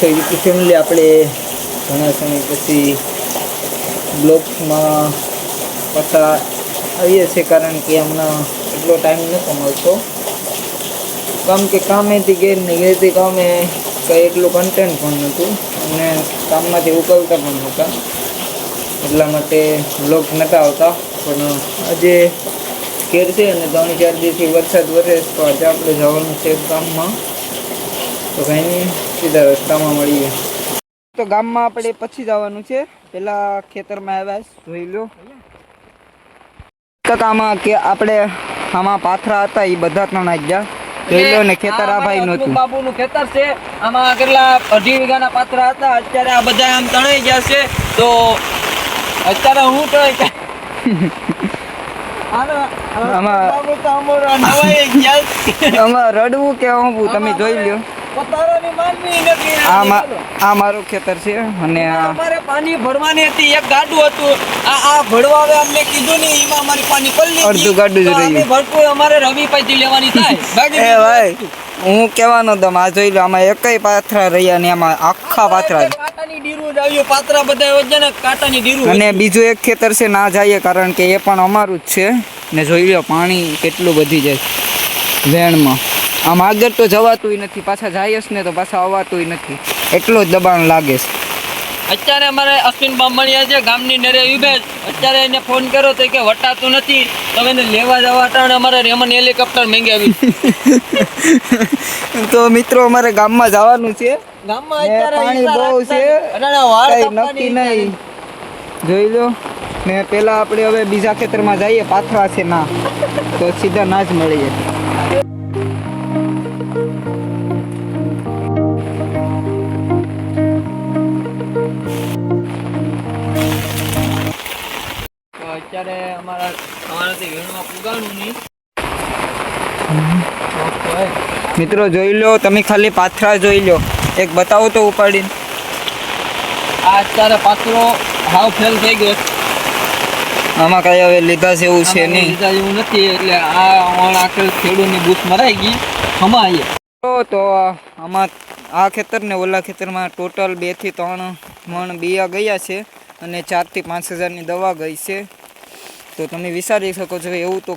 Family આપણે ઘણા સમય પછી બ્લોગમાં પાછા આવીએ છીએ કારણ કે હમણાં એટલો ટાઈમ નહોતો મળતો. કામ કે કામેથી ઘેર ને ઘેરથી કામે કંઈ એટલું કન્ટેન્ટ પણ નહોતું અને કામમાંથી ઉકલતા પણ નહોતા. એટલા માટે બ્લોગ નહોતા આવતા. પણ આજે ઘેર છે અને ત્રણ ચાર દિવસથી વરસાદ વરસે તો આજે આપણે જવાનું છે ગામમાં તો કંઈ નહીં. સીધા રસ્તામાં મળીએ. તો ગામમાં આપણે પછી જવાનું છે. પેલા ખેતરમાં આવ્યા જોઈ લો. આમાં કે આપણે આમાં પાથરા હતા એ બધા ત્રણ આવી જોઈ લો ને ખેતર આ ભાઈ નહોતું. બાબુ ખેતર છે. આમાં કેટલા અઢી વીઘાના પાત્રા હતા. અત્યારે આ બધા આમ તણાઈ ગયા છે. તો અત્યારે હું તણાઈ આમાં- તો રડવું કે હું તમે જોઈ લ્યો. આ મારું ખેતર છે અને આ અમારે પાણી ભરવાની હતી એક ગાડું હતું. આ આ ભરવા આવે અમને કીધું નહીં એમાં અમારી પાણી પલ્લી અડધું ગાડું જ રહ્યું. ભરતું અમારે રવિ પાસેથી લેવાની થાય. એ ભાઈ હું કહેવાનો તમે આ જોઈ લો આમાં એકય પાથરા રહ્યા ને આમાં આખા પાથરા કાંટાની ડીરું જ આવ્યું. પાત્રા બધા કાંટાની ડીરું અને બીજું એક ખેતર છે ના જઈએ કારણ કે એ પણ અમારું જ છે. ને જોઈ લો પાણી કેટલું વધી જાય વેણમાં. આમ આગળ તો જવાતુંય નથી પાછા જાય ને તો પાછા આવવાતું નથી. એટલો જ દબાણ લાગે છે. અત્યારે અમારે અશ્વિન બામણિયા છે ગામની નરે વિભેજ અત્યારે એને ફોન કર્યો તો કે વટાતું નથી. તમે એને લેવા જવા અટાણે અમારે રેમન હેલિકોપ્ટર મંગાવ્યું. તો મિત્રો અમારે ગામમાં જવાનું છે. ગામમાં અત્યારે પાણી બહુ છે. નક્કી નહીં. જોઈ લો. ને પેલા આપણે હવે બીજા ખેતરમાં જઈએ પાથરા છે ના. તો સીધા ના જ મળીએ. અત્યારે અમારા અમારાથી વીણમાં પુગાણું નહીં. મિત્રો જોઈ લો તમે ખાલી પાથરા જોઈ લો. એક બતાવો તો ઉપાડીને. આ અત્યારે પાથરો હાવ ફેલ થઈ ગયો આમાં કઈ હવે લીધા જેવું છે નહીં. લીધા જેવું નથી એટલે આ ઓણ આખેલ ખેડૂતની બૂથ મરાઈ ગઈ. હમાઈએ તો તો આમાં આ ખેતર ને ઓલા ખેતરમાં ટોટલ બેથી ત્રણ મણ બિયા ગયા છે અને ચારથી પાંચ હજારની દવા ગઈ છે. તો તમે વિચારી શકો છો એવું તો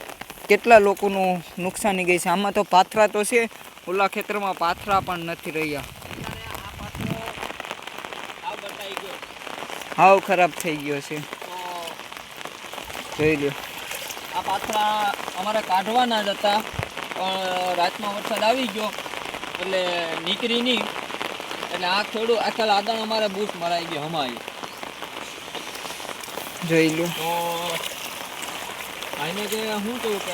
કેટલા લોકોનું નુકસાની ગઈ છે. આમાં તો પાથરા તો છે ઓલા ખેતરમાં પાથરા પણ નથી રહ્યા. આ બટાઈ ગયો હાવ ખરાબ થઈ ગયો છે. જોઈ લો આ પાથરા અમારે કાઢવાના જ હતા પણ રાતમાં વરસાદ આવી ગયો એટલે નીકળી નહીં. એટલે આ ખેડૂત આખા લાદણ અમારે બૂટ મરાઈ ગયો હમાય જોઈ લો તો આને કે હું કેવું કે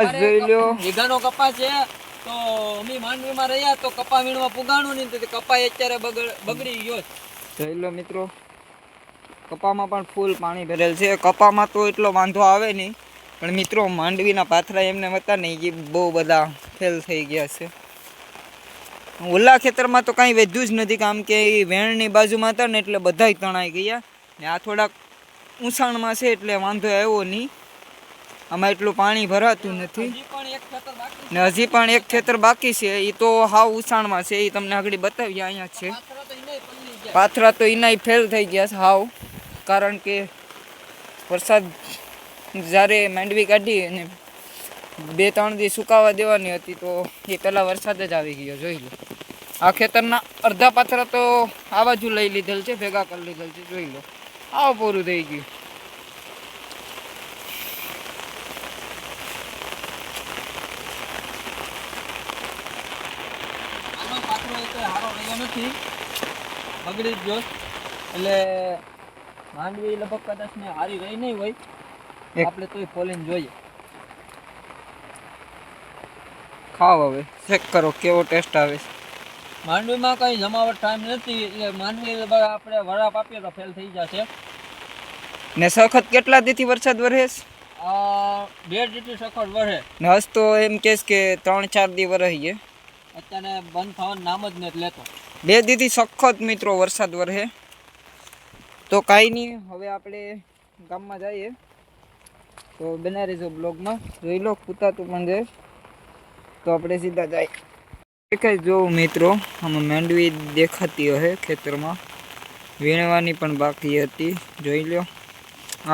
હવે જોઈ લો વીઘાનો કપા છે તો અમે માંડવીમાં રહ્યા તો કપા વીણમાં પુગાણું નહીં તો કપા અત્યારે બગડી ગયો છે. જોઈ લો મિત્રો. કપામાં પણ ફૂલ પાણી ભરેલ છે. કપામાં તો એટલો વાંધો આવે નહીં પણ મિત્રો માંડવીના પાથરા એમને હતા ને એ બહુ બધા ફેલ થઈ ગયા છે. ઓલા ખેતરમાં તો કાંઈ વધ્યું જ નથી કામ કે એ વેણની બાજુમાં હતા ને એટલે બધાય તણાઈ ગયા. ને આ થોડાક ઊંચાણમાં છે એટલે વાંધો આવ્યો નહીં. આમાં એટલું પાણી ભરાતું નથી. હજી પણ એક ખેતર બાકી ને હજી પણ એક ખેતર બાકી છે. એ તો હાવ ઉછાણમાં છે. એ તમને આગળ બતાવીએ અહીંયા છે. પાથરા તો એનાય પાથરા તો એનાય ફેલ થઈ ગયા છે હાવ. કારણ કે વરસાદ જ્યારે માંડવી કાઢી અને બે ત્રણ દી સુકાવા દેવાની હતી તો એ પહેલાં વરસાદ જ આવી ગયો જોઈ લો. આ ખેતરના અડધા પાથરા તો આ બાજુ લઈ લીધેલ છે ભેગા કરી લીધેલ છે જોઈ લો. આવ પૂરું થઈ ગયું. નથી. બગડી જ ગયો. એટલે માંડવી લગભગ કદાચ ને હારી રહી નહીં હોય. આપણે તોય ખોલીને જોઈએ. ખાવ હવે. ચેક કરો કેવો ટેસ્ટ આવે છે. માંડવીમાં કઈ જમાવટ ટાઈમ નથી. એટલે માંડવી આપણે વરાપ આપીએ તો ફેલ થઈ જશે. ને સખત કેટલા દીથી વરસાદ વરસે બે જેટલી સખત વરે ને હસ તો એમ કહેશ કે ત્રણ ચાર દી વરહીએ અત્યારે બંધ થવાનું નામ જ નથી લેતો. બે દીથી સખત મિત્રો વરસાદ વરસે તો કાંઈ નહીં હવે આપણે ગામમાં જઈએ. તો બનાવી રહેજો બ્લોગમાં. જોઈ લો કૂતાતું પણ જે તો આપણે સીધા જાય. દેખાય જો મિત્રો, આમાં મેંડવી દેખાતી હશે ખેતરમાં. વીણવાની પણ બાકી હતી, જોઈ લો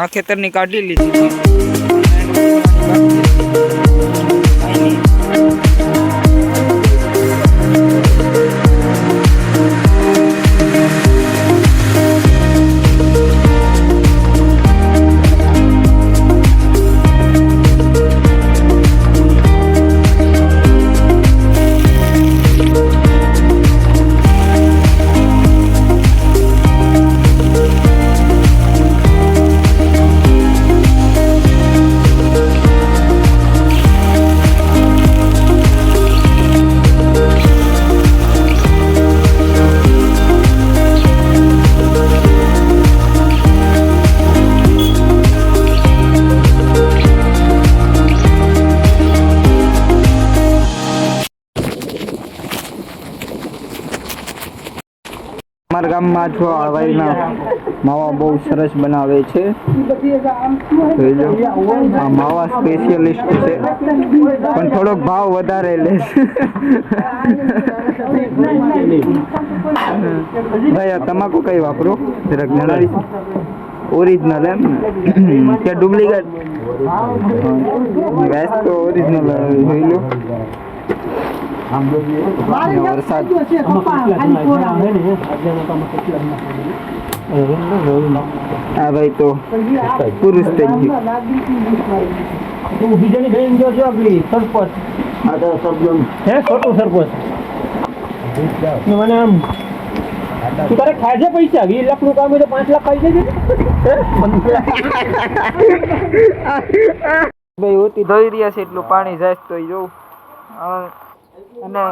આ ખેતરની કાઢી લીધી. અમારા ગામમાં જો આ માવા બહુ સરસ બનાવે છે. આ માવા સ્પેશિયલિસ્ટ છે. પણ થોડોક ભાવ વધારે લે ભાઈ તમાકુ કઈ વાપરો? જરાક જણાવી ઓરિજિનલ એમ કે ડુપ્લિકેટ ગેસ તો ઓરિજિનલ જોઈ લો. અહીંયા વરસાદ આ ભાઈ તો પુરુષ થઈ ગયું. બીજાની બેન જો છો આપણી સરપંચ. હે ખોટું સરપંચ. મને આમ તું તારે ખાય છે પૈસા વીસ લાખનું કામ હોય તો પાંચ લાખ ખાઈ જજે ભાઈ ઓતી ધોઈ રહ્યા છે એટલું પાણી જાય તો જોઉં. અને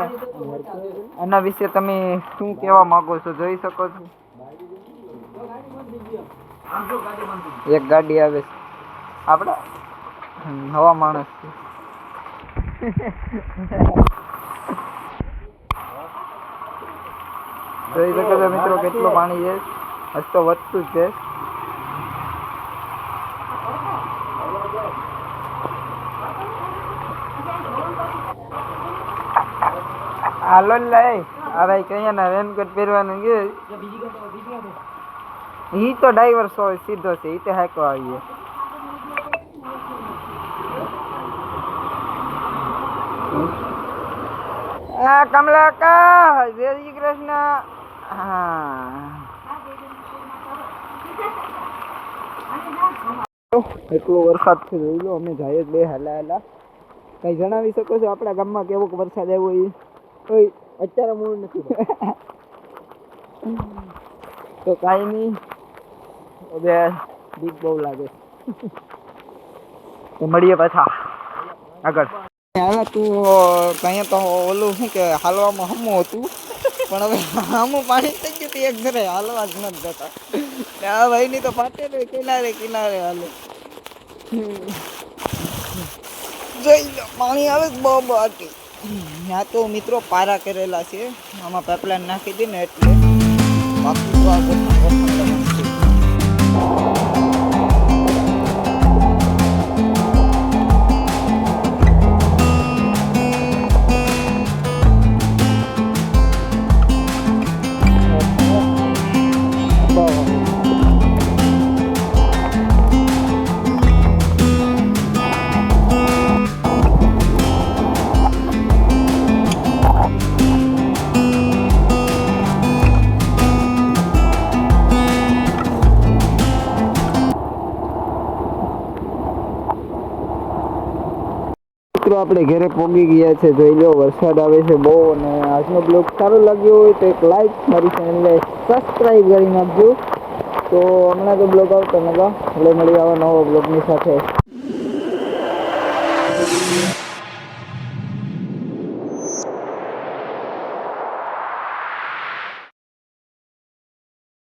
એના વિશે તમે શું કહેવા માંગો છો? જોઈ શકો છો. એક ગાડી આવે છે. આપણે હવા માણસ છે. જોઈ શકો છો મિત્રો, કેટલું પાણી છે. હજ તો વધતું જ છે. હાલો ને લઈ. આ ભાઈ કહીએ ને રેનકોટ પહેરવાનું કે? ઈ તો ડ્રાઈવર સો સીધો છે, ઈ તો હાકો આવીએ. આ કમલાકા, જય શ્રી કૃષ્ણ. હા. એટલો વરસાદ છે, જોઈ લો, અમે જાય જ બે હલા હલા. કઈ જણાવી શકો છો આપણા ગામમાં કેવો વરસાદ આવ્યો એ અત્યારે મૂળ નથી તો કાંઈ નહીં. હવે બીક બહુ લાગે. તો મળીએ પાછા. આગળ. હવે તું કહીએ તો ઓલું શું કે હાલવામાં હમું હતું. પણ હવે હમું પાણી થઈ ગયું એક ઘરે હાલવા જ નથી જતા આ ભાઈની તો ફાટે ને કિનારે કિનારે હાલે. જોઈ લો પાણી આવે જ બહુ બાકી ત્યાં તો મિત્રો પારા કરેલા છે. આમાં પાઇપલાઇન નાખી દીને એટલે બાકી તો આ આપણે ઘરે પહોંચી ગયા છે, જોઈ લો, વરસાદ આવે છે બહુ અને આજનો બ્લોગ સારો લાગ્યો હોય તો એક લાઈક મારી ચેનલને સબસ્ક્રાઈબ કરી નાખજો. તો હમણાં તો બ્લોગ આવતો નતા એટલે મળી આવા નવો બ્લોગની સાથે.